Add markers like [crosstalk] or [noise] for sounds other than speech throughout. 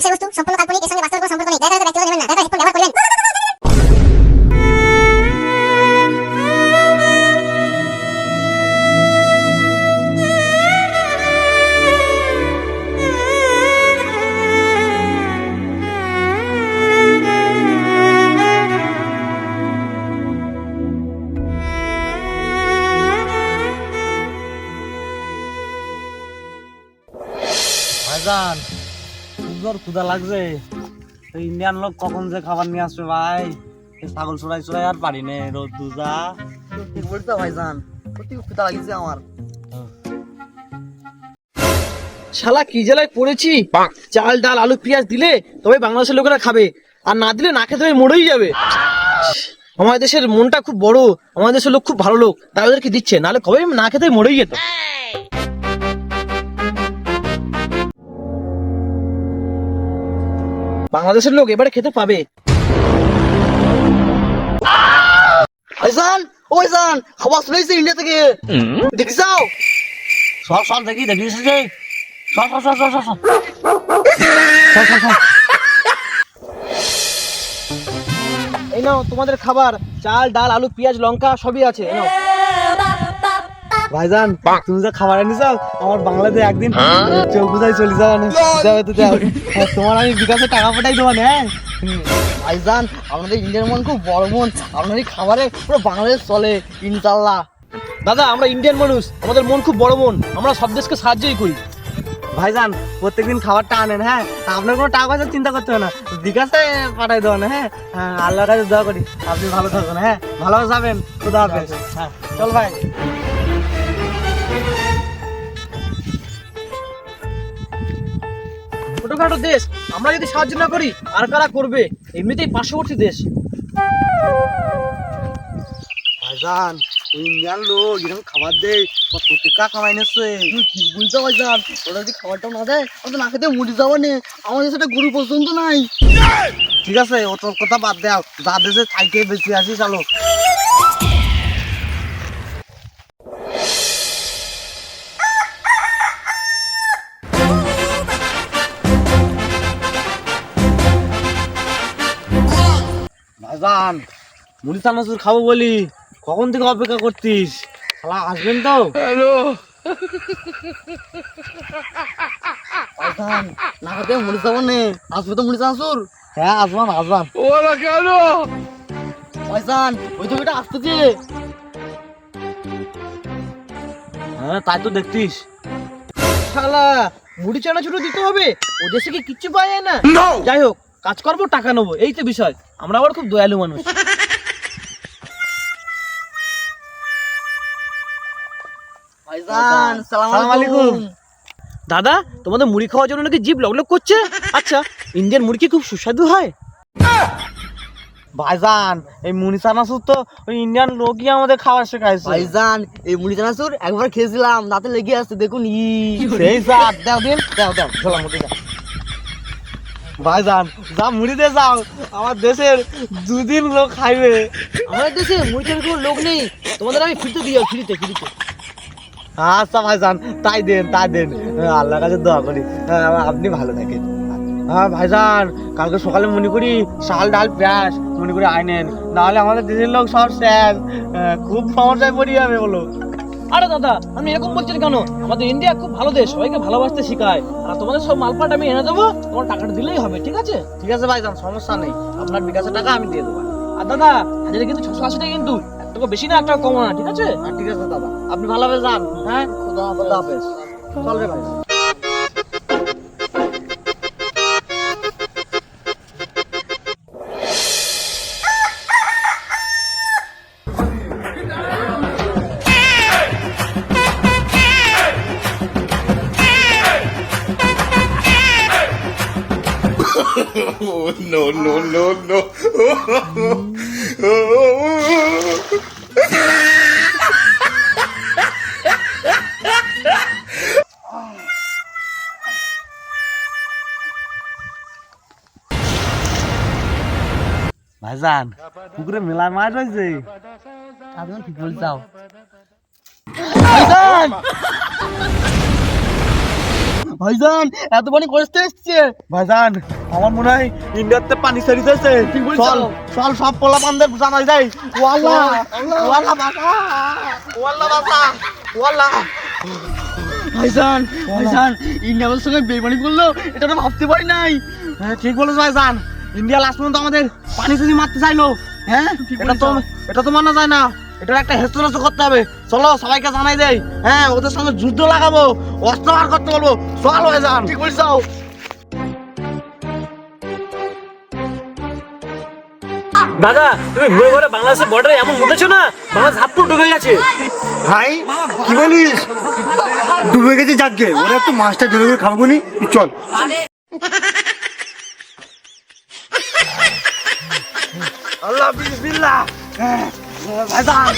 বিষয়বস্তু সম্পূর্ণ কাল্পনিক এর সঙ্গে বাস্তবের কোনো সম্পর্ক নেই। দেখা ব্যক্তিগত নেবেন না। দেখা হেডফোন ব্যবহার করবেন। ভাইজান সুন্দর ক্ষুদা লাগছে। এই ইন্ডিয়ান লোক কখন যে খাবার নিয়ে আসবে ভাই? ছাগল চড়াই চড়াই আর পারি নে রোদ দুজা। ঠিক সত্যি ক্ষুধা লাগিছে আমার। শালা কি জেলায় পড়েছি? চাল ডাল আলু পেঁয়াজ দিলে তবে বাংলাদেশের লোকেরা খাবে। আর না দিলে না খেতে মরেই যাবে। আমাদের দেশের মনটা খুব বড় আমাদের দেশের লোক খুব ভালো লোক তাই ওদেরকে দিচ্ছে। নাহলে কবে না খেতে মরেই যেত। বাংলাদেশের লোক এবারে খেতে পাবে। আইজান ওই জান শুনেছি ইন্ডিয়া থেকে। দেখি যাও। সব সব দেখি দেখি সব সব সব সব সব এই নাও তোমাদের খাবার চাল ডাল আলু পেঁয়াজ লঙ্কা সবই আছে নাও। ভাইজান তুমি যে খাবার আনিস আমার বাংলাদেশে একদিন চৌকুদায় চলে যাওয়া না যাবে তো যাও। তোমার আমি বিকাশে টাকা পাঠাই দেবো না হ্যাঁ? ভাইজান আপনাদের ইন্ডিয়ার মন খুব বড় মন আপনাদের খাবারে পুরো বাংলাদেশ চলে ইনশাল্লাহ দাদা আমরা ইন্ডিয়ান মানুষ আমাদের মন খুব বড় মন আমরা সব দেশকে সাহায্যই করি। ভাইজান প্রত্যেকদিন খাবারটা আনেন হ্যাঁ? আপনার কোনো টাকা পয়সা চিন্তা করতে হবে না বিকাশে পাঠাই দেবো না হ্যাঁ? হ্যাঁ আল্লাহর কাছে দোয়া করি আপনি ভালো থাকবেন হ্যাঁ? ভালো যাবেন খুদা হাফেজ হ্যাঁ চল ভাই। ছোটখাটো দেশ আমরা যদি সাহায্য না করি আর কারা করবে? এমনিতেই পার্শ্ববর্তী দেশ। ভাইজান ইন্ডিয়ান লোক এরকম খাবার দেয় কত টাকা কামাই নিচ্ছে। কি বুঝতে ভাইজান ওরা যদি খাবারটা না দেয় আমরা তো না খেতে মরে যাব না। আমাদের সেটা গরু পর্যন্ত নাই। ঠিক আছে ও তোর কথা বাদ দাও। যা দেশে থাইকে বেশি আসি চালো। ভাইজান মুড়ি চানাচুর খাব বলি কখন থেকে অপেক্ষা করতিস? শালা আসবেন তো? ভাইজান না খেতে মরে যাব না। আসবে তো মুড়ি চানাচুর হ্যাঁ আসবান আসবান ভাইজান ওই তো এটা আসতেছে হ্যাঁ তাই তো দেখতিস। শালা মুড়ি চানা ছোট দিতে হবে। ও দেশে কি কিচ্ছু পাওয়া যায় না যাই হোক কাজ করব টাকা নেব। এই তো বিষয়। আমরা আবার খুব দয়ালু মানুষ। ভাইজান সালাম সালাম আলাইকুম। দাদা তোমাদের মুড়ি খাওয়ার জন্য নাকি জিভ লগলগ করছে? আচ্ছা ইন্ডিয়ান মুড়ি কি খুব সুস্বাদু হয়? ভাইজান এই মুনি চানাচুর তো ওই ইন্ডিয়ান লোকই আমাদের খাবার শেখাইছে। ভাইজান এই মুড়ি চানাচুর একবার খেয়েছিলাম দাঁতে লেগে আসছে দেখুন ই। সেই সাত দাও দিন দাও দাও চলো মুড়ি দাও। ভাইজান যা মুড়ি দিয়ে যাও। আমার দেশের দুদিন লোক খাইবে। আমাদের দেশে মুড়ি চানার কোনো লোক নেই। তোমাদের আমি ফ্রিতে দিও ফ্রিতে ফ্রিতে। আচ্ছা ভাইজান তাই দেন তাই দেন। হ্যাঁ, আল্লাহর কাছে দোয়া করি। হ্যাঁ, আপনি ভালো থাকেন। হ্যাঁ ভাইজান কালকে সকালে মনে করি শাল ডাল পেঁয়াজ মনে করি আইনেন নাহলে আমাদের দেশের লোক সব শেষ হ্যাঁ, খুব সমস্যায় পড়ে যাবে বলো। আরে দাদা আমি এরকম বলছেন কেন? আমাদের ইন্ডিয়া খুব ভালো দেশ সবাইকে ভালোবাসতে শেখায়। আর তোমাদের সব মালপাট আমি এনে দেবো তোমার টাকাটা দিলেই হবে ঠিক আছে? ঠিক আছে ভাইজান সমস্যা নেই। আপনার বিকাশের টাকা আমি দিয়ে দেবো। আর দাদা হাজারে কিন্তু ছশো আশি টাকা কিন্তু এক বেশি না একটা কমা ঠিক আছে? হ্যাঁ ঠিক আছে দাদা। আপনি ভালোভাবে যান হ্যাঁ? খুদা খুদা হাফেজ। চল রে ভাই। [laughs] no, no, no, no. ভাইজান পুকুরে মেলা মাছ রয়েছে আপনি ঠিক বলে যাও। ভাইজান! এত পানি কষ্ট এসছে? ভাইজান আমার মনে হয় ইন্ডিয়াতে পানি দিয়েছে। ঠিক চল চল সব পোলা পানদের জানাই যাই। ওয়াল্লাহ ওয়াল্লাহ বাসা ওয়াল্লাহ বাসা ওয়াল্লাহ ভাইজান ভাইজান সঙ্গে বেমানি করল এটা তো ভাবতে পারি নাই। হ্যাঁ ঠিক বলেছ ভাইজান। ইন্ডিয়া লাস্ট পর্যন্ত আমাদের পানি যদি মারতে চাইলো। হ্যাঁ এটা তো এটা তো মানা যায় না। এটার একটা হেস্তনেস্ত করতে হবে। চলো সবাইকে জানাই দেই। হ্যাঁ ওদের সঙ্গে যুদ্ধ লাগাবো অস্ত্র করতে বলব। চল ঠিক বলছো দাদা তুমি ঘুরে ঘুরে বাংলাদেশের বর্ডারে এমন না? বাংলাদেশ হাত পুরো ঢুকে গেছে। ভাই কি বলিস? ডুবে গেছে যাকে ওরা একটু মাছটা ধরে ধরে খাব নি চল। আল্লাহ বিসমিল্লাহ হ্যাঁ, ভাইজান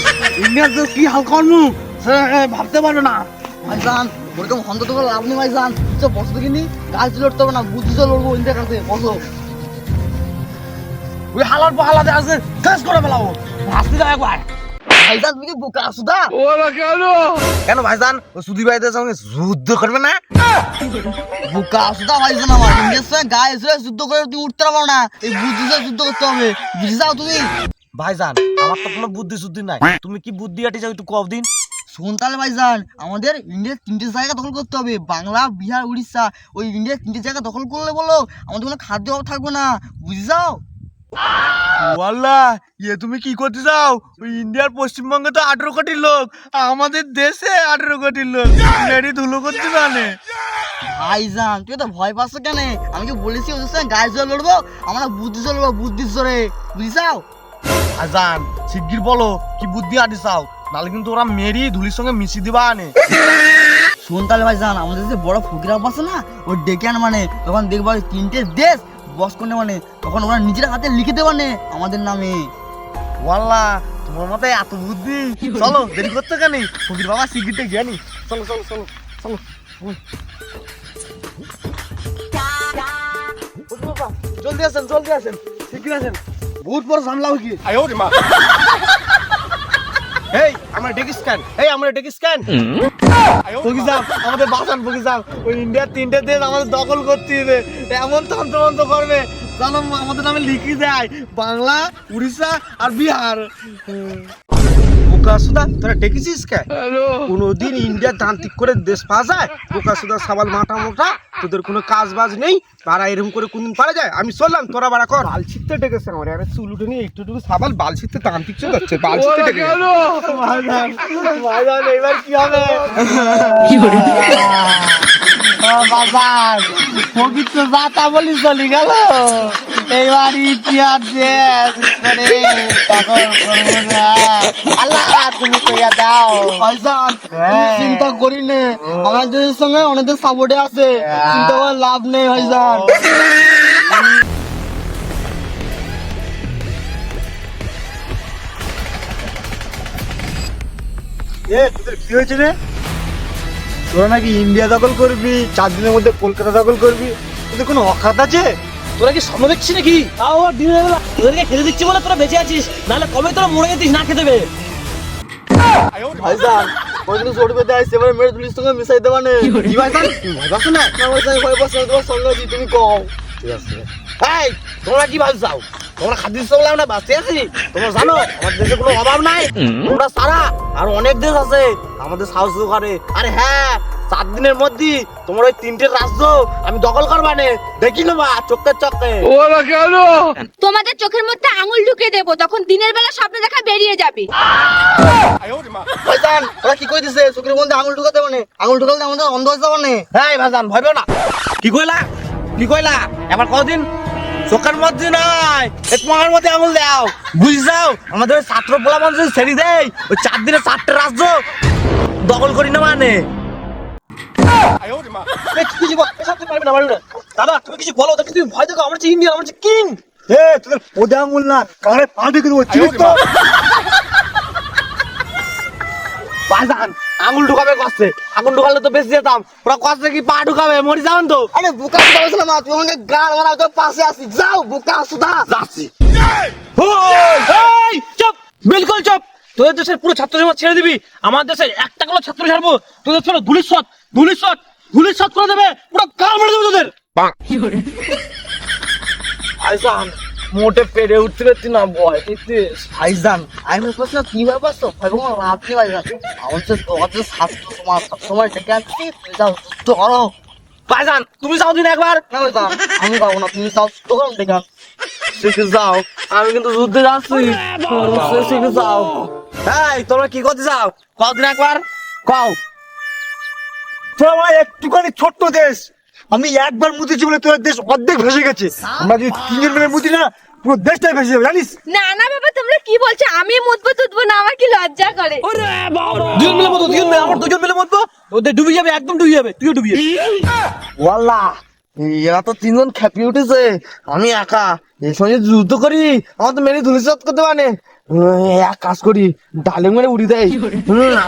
ইন্ডিয়ার যে কি হাল কর্ম ভাবতে পারবে না। ভাইজান ওরকম হন্ত তো লাভ নেই ভাইজান। তো বসো দেখিনি গাছ লড়তে হবে না তো লড়বো ইন্ডিয়ার কাছে বসো। ওই হালার পাহালাতে আছে শেষ করে ফেলাবো। যাও একবার। ভাইজান তুমি কি বোকা আসুদা কেন? ভাইজান ও সুদী ভাইদের সঙ্গে যুদ্ধ করবে না? বোকা আসুদা ভাইজান আমার। ইন্ডিয়ার সঙ্গে গায়ে এসে যুদ্ধ করে তুমি উঠতে পারব না। এই বুদ্ধি যুদ্ধ করতে হবে। বুঝে যাও তুমি। ভাইজান আমার তো কোনো বুদ্ধি শুদ্ধি নাই। তুমি কি বুদ্ধি আটি যাও একটু কব দিন। শোন তাহলে ভাইজান আমাদের ইন্ডিয়ার তিনটে জায়গা দখল করতে হবে। বাংলা বিহার উড়িষ্যা। ওই ইন্ডিয়ার তিনটে জায়গা দখল করলে বলো আমাদের কোনো খাদ্য অভাব থাকবে না। বুঝে যাও ওয়াল্লাহ ইয়ে তুমি কি করতে চাও? ওই ইন্ডিয়ার পশ্চিমবঙ্গে তো আঠেরো কোটি লোক আমাদের দেশে আঠেরো কোটি লোক। নেড়ি ধুলো করতে জানে। ভাইজান তুই তো ভয় পাচ্ছ কেন? আমি কি বলেছি ওদের সঙ্গে গায়ে জোরে লড়বো? আমরা বুদ্ধি চলবো বুদ্ধির জোরে। বুঝিসাও আজান শিগগির বলো কি বুদ্ধি আটি চাও? নাহলে কিন্তু ওরা মেরি ধুলির সঙ্গে মিশি দিবা আনে। শোন তাহলে ভাইজান আমাদের যে বড় ফকিরা আছে না ও ডেকে আন মানে তখন দেখবা ওই তিনটে দেশ বস করতে মানে তখন ওরা নিজের হাতে লিখে দেবে মানে আমাদের নামে। ওয়াল্লাহ তোমার মতো এত বুদ্ধি? চলো দেরি করতে কেন? ফকির বাবা শিগগিরটা জ্ঞানী চলো চলো চলো চলো। জলদি আসেন জলদি আসেন। শিগগির আসেন। বহুত বড় ঝামেলা হয়ে গিয়ে। আয় রে মা। [laughs] এই আমরা ডেকিস স্ক্যান। এই আমরা ডেকিস স্ক্যান। বগি যাও আমাদের বাসান বগি যাও ওই ইন্ডিয়ার তিনটে দেশ আমাদের দখল করতে দিবে। এমন তন্ত্রমন্ত্র করবে জানো আমাদের নামে লিখি যায় বাংলা উড়িষ্যা আর বিহার। বোকাসুদা তোরা ডেকেছিস কে? কোনোদিন ইন্ডিয়া তান্ত্রিক করে দেশ পাওয়া যায়? বোকাসুদা সাবাল মাথা মোটা। তোদের কোনো কাজ বাজ নেই? তারা এরকম করে কোনদিন পারা যায়? আমি চললাম তোরা বাড়া কর। বাল ছিটতে ডেকেছে আমার। আরে চুল উঠে নিয়ে একটু একটু সাবাল বাল ছিটতে তান্ত্রিক চলে যাচ্ছে। বাল ছিটতে ডেকে এবার কি হবে? কি করে? বাজার পবিত্র যাতা বলি চলে গেল। এইবার ইতিহাস করে তখন আল্লাহ তুমি কইয়া দাও। হ্যাঁ। চিন্তা করি নে আমাদের সঙ্গে অনেকদের সাপোর্টে আছে। চিন্তা করার লাভ নেই ভাইজান। এ তোদের কি হয়েছে রে? তোরা নাকি ইন্ডিয়া দখল করবি চার দিনের মধ্যে কলকাতা দখল করবি তোদের কোনো অখাত আছে তোরা কি স্বপ্ন দেখছিস নাকি তাও আর দিনের বেলা তোদেরকে খেতে দিচ্ছি বলে তোরা বেঁচে আছিস নাহলে কবে তোরা মরে যেতিস না খেতে পেয়ে ভাইজান ওইদিন চড়বে দেয় সেবারে মেরে তুলির সঙ্গে মিশাই দেবা নে কি ভাইজান ভয় পাচ্ছ না আমার সঙ্গে ভয় পাচ্ছ না, তোমার সঙ্গে তুমি কও ঠিক আছে এই তোমরা কি ভাবছ? তোমরা খাদ্য চলাও না বাঁচতে আছি? তোমরা জানো আমার দেশে কোনো অভাব নাই। তোমরা সারা আর অনেক দেশ আছে আমাদের সাহস করে আরে হ্যাঁ চার দিনের মধ্যে তোমার ওই তিনটে রাজ্য আমি দখল করবানে দেখি না বা চোখে চোখে। ওরা কেন? তোমাদের চোখের মধ্যে আঙুল ঢুকে দেব তখন দিনের বেলা স্বপ্ন দেখা বেরিয়ে যাবে। ভাইজান ওরা কি কই দিছে চোখের মধ্যে আঙুল ঢুকে দেবনে আঙুল ঢুকালে আমাদের অন্ধ হয়ে যাবনে হ্যাঁ ভাইজান ভয় না। কি কইলা? কি কইলা? এবার কদিন তোকার মধ্যে নাই। তোমার মধ্যে আঙুল দাও। বুঝ যাও আমাদের ছাত্র পোলা মানুষ ছেড়ে দেয় ওই চার দিনে চারটে রাজ্য দখল করি না মানে। দাদা তুমি কিছু বলো তুমি ভয় দেখো আমার যে ইন্ডিয়া আমার যে কিং। এ তোদের ওদের আঙুল না কারে পা ঢুকে দেবো বাজান আঙুল ঢুকাবে কষ্টে। আঙুল ঢুকালে তো বেশি যেতাম। ওরা কষ্টে কি পা ঢুকাবে? মরি যাবেন তো। আরে বুকা বলছিল না তুমি আমাকে গাল মারা তোর পাশে আসি যাও বুকা সুদা যাচ্ছি। এই চুপ বিলকুল চুপ। তোদের দেশের পুরো ছাত্র সমাজ ছেড়ে দিবি। আমার দেশের একটা কোনো ছাত্র ছাড়বো। তোদের ছিল ধুলিশ্বর ধুলিশ্বর গুলির শট করে দেবে। পুরো কাল মেরে দেবে তোদের। ভাইজান মোটে পেরে উঠতে পারছি না পেয়েছিস ভাইজান। আমি বলছি কি ব্যাপার তো ভাই আমার তো স্বাস্থ্য তোমার সবসময় যাও সুস্থ ভাইজান, তুমি যাও দিন একবার। না আমি যাব না, তুমি যাও সুস্থ করো ডেকে যাও, আমি কিন্তু যুদ্ধে যাচ্ছি। শিখে যাও। এই, তোমরা কি করতে যাও? কদিন একবার, কও। ভাই একটুখানি ছোট্ট দেশ। আমি একবার মুতেছি বলে তোর দেশ অর্ধেক ভেসে গেছে। আমরা যদি তিনজন মিলে মুতি না পুরো দেশটাই ভেসে যাবে জানিস? না না বাবা তোমরা কি বলছো? আমি মুতবো তুতবো না আমার কি লজ্জা করে? দুজন মিলে মতো দুজন মিলে আমার দুজন মিলে মতো ওদের ডুবে যাবে একদম ডুবে যাবে তুইও ডুবি যাবি। ওয়াল্লা এরা তো তিনজন খেপিয়ে উঠেছে। আমি একা এর সঙ্গে যুদ্ধ করি আমার তো মেরে ধুলিসাত করতে পারে। এক কাজ করি ডালে মেরে উড়ি দেয়।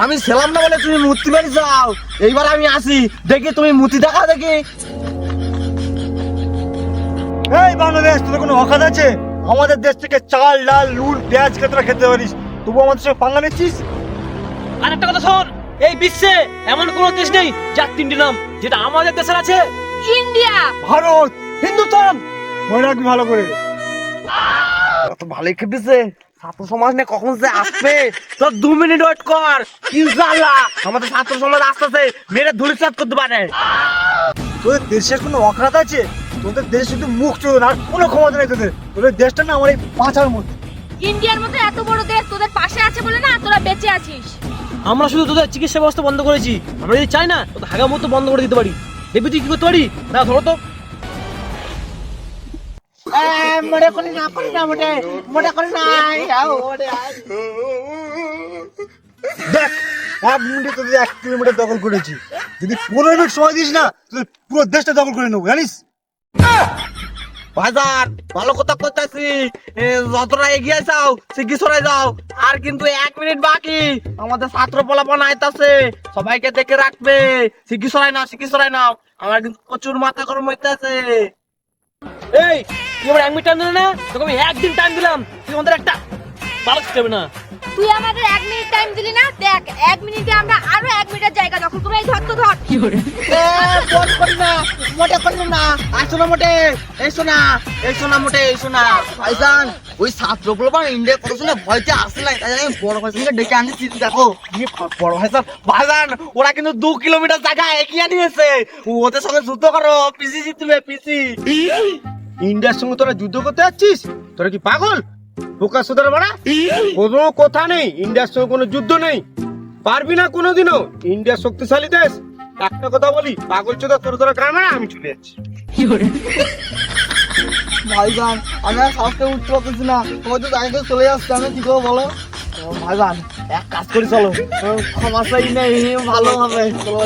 আমি ছিলাম না বলে তুমি মূর্তি মেরে যাও। এইবার আমি আসি দেখি তুমি মূর্তি দেখা দেখি। এই বাংলাদেশ তোদের কোনো অকাত আছে? আমাদের দেশ থেকে চাল ডাল নুন পেঁয়াজ খেতে তোরা খেতে পারিস। তবু আমাদের সঙ্গে পাঙ্গা নিচ্ছিস? আর একটা কথা শোন এই বিশ্বে এমন কোনো দেশ নেই যার তিনটি নাম যেটা আমাদের দেশের আছে। ইন্ডিয়া। ভারত হিন্দুস্তান। মনে রাখবি ভালো করে। ভালোই খেপেছে। ছাত্র সমাজ নিয়ে কখন যে আসবে তো দু মিনিট ওয়েট কর। ইনশাআল্লাহ আমাদের ছাত্র সমাজ আসতেছে। মেরে ধুলিসাত করতে পারে। তোদের দেশের কোনো অকাত আছে? তোদের দেশ শুধু মুখ চোদন আর কোনো ক্ষমতা নেই তোদের। তোদের দেশটা না আমার এই পাঁচার মধ্যে। ইন্ডিয়ার মতো এত বড় দেশ তোদের পাশে আছে বলে না তোরা বেঁচে আছিস? আমরা শুধু তোদের চিকিৎসা ব্যবস্থা বন্ধ করেছি। আমরা যদি চাই না তোদের হাগা মতো বন্ধ করে দিতে পারি। দেখবি তুই কি করতে পারি? না ধরো তো দেখ এক মিনিটে তোদের এক কিলোমিটার দখল করেছি। যদি পনেরো মিনিট সময় দিস না তোদের পুরো দেশটা দখল করে নেব জানিস? বাজার ভালো কথা করতেছি যতটা এগিয়ে যাও শিগগির সরাই যাও। আর কিন্তু এক মিনিট বাকি। আমাদের ছাত্র পোলাপন আইতাছে। সবাইকে দেখে রাখবে। শিগগির সরাই নাও শিগগির সরাই নাও। আমার কিন্তু প্রচুর মাথা গরম হইতেছে। এই তুই আমার এক মিনিট টাইম দিলে না? তোকে আমি একদিন টাইম দিলাম। তুই আমাদের একটা ভালো শিখাবে না। তুই আমাদের এক মিনিট টাইম দিলি না? দেখ এক মিনিটে আমরা আরও এক মিনিটের জায়গা দখল করে এই ধর তো ধর। ফোন করি? না মোটে করি না। আসো না মোটে এসো না এসো না মোটে এসো না। ভাইজান ওই ছাত্র পোলাপন ইন্ডিয়া কত শুনে ভয়তে আসে নাই। তাই আমি বড় ভাইজানকে ডেকে আনছি দেখো। কি বড় ভাইজান? ভাইজান ওরা কিন্তু দু কিলোমিটার জায়গা এগিয়ে নিয়েছে। ওদের সঙ্গে যুদ্ধ করো। পিসি জিতবে পিসি। ইন্ডিয়ার সঙ্গে তোরা যুদ্ধ করতে যাচ্ছিস? তোরা কি পাগল? বোকা সুদার বাড়া? কোনো কথা নেই, ইন্ডিয়ার সঙ্গে কোনো যুদ্ধ নেই। পারবি না কোনোদিনও, ইন্ডিয়া শক্তিশালী দেশ। একটা কথা বলি, পাগল চোদা তোর তোরা গ্রামে আমি চলে যাচ্ছি। ভাইজান আমি আর সাহসে উঠতে পারতেছি না। তোমার তো জানি চলে যাচ্ছে, আমি কি করব বলো? ভাইজান এক কাজ করি, চলো। ক্ষমা চাই নেই, ভালো হবে। চলো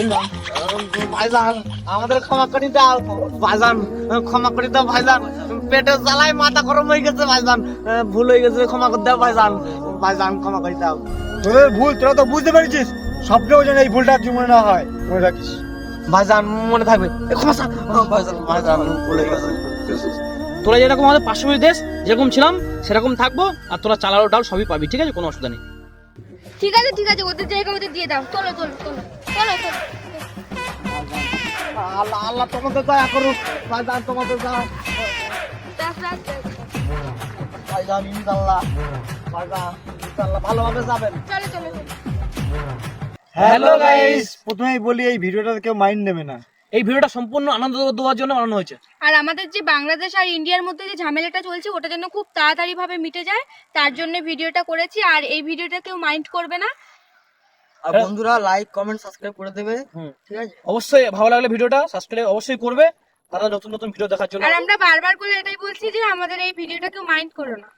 ভাইজান আমাদের ক্ষমা করে দাও। ভাইজান ক্ষমা করে দাও ভাইজান। পেটে জ্বালায় মাথা গরম হয়ে গেছে ভাইজান। ভুল হয়ে গেছে ক্ষমা করে দাও ভাইজান। ভাইজান ক্ষমা করে দাও। তোদের ভুল তোরা তো বুঝতে পেরেছিস। স্বপ্নেও যেন এই ভুলটা কি মনে না হয় মনে রাখিস। ভাইজান মনে থাকবে। ক্ষমা ভাইজান ভাইজান ভুল হয়ে গেছে। তোরা যেরকম আমাদের পার্শ্ববর্তী দেশ যেরকম ছিলাম সেরকম থাকব আর তোরা চালালো ডাল সবই পাবি ঠিক আছে? কোনো অসুবিধা নেই। ঠিক আছে ঠিক আছে ওদের জায়গা ওদের দিয়ে দাও। চলো চলো চলো চলো চলো। আল্লাহ আল্লাহ তোমাদের দয়া করুক ভাইজান তোমাদের দয়া। ভাইজান ইনশাল্লাহ ভাইজান ইনশাল্লাহ ভালোভাবে যাবেন। চলো চলো চলো। হ্যালো গাইস প্রথমেই বলি এই ভিডিওটা কেউ মাইন্ড নেবে না। এই ভিডিওটা সম্পূর্ণ আনন্দ দেওয়ার জন্য বানানো হয়েছে। আর আমাদের যে বাংলাদেশ আর ইন্ডিয়ার মধ্যে যে ঝামেলাটা চলছে ওটা যেন খুব তাড়াতাড়ি ভাবে মিটে যায় তার জন্য ভিডিওটা করেছি। আর এই ভিডিওটা কেউ মাইন্ড করবে না। আর বন্ধুরা লাইক কমেন্ট সাবস্ক্রাইব করে দেবে। হুম। ঠিক আছে? অবশ্যই ভালো লাগলে ভিডিওটা সাবস্ক্রাইব অবশ্যই করবে। তারা নতুন নতুন ভিডিও দেখার জন্য আর আমরা বারবার করে এটাই বলছি যে আমাদের এই ভিডিওটা কেউ মাইন্ড করো না।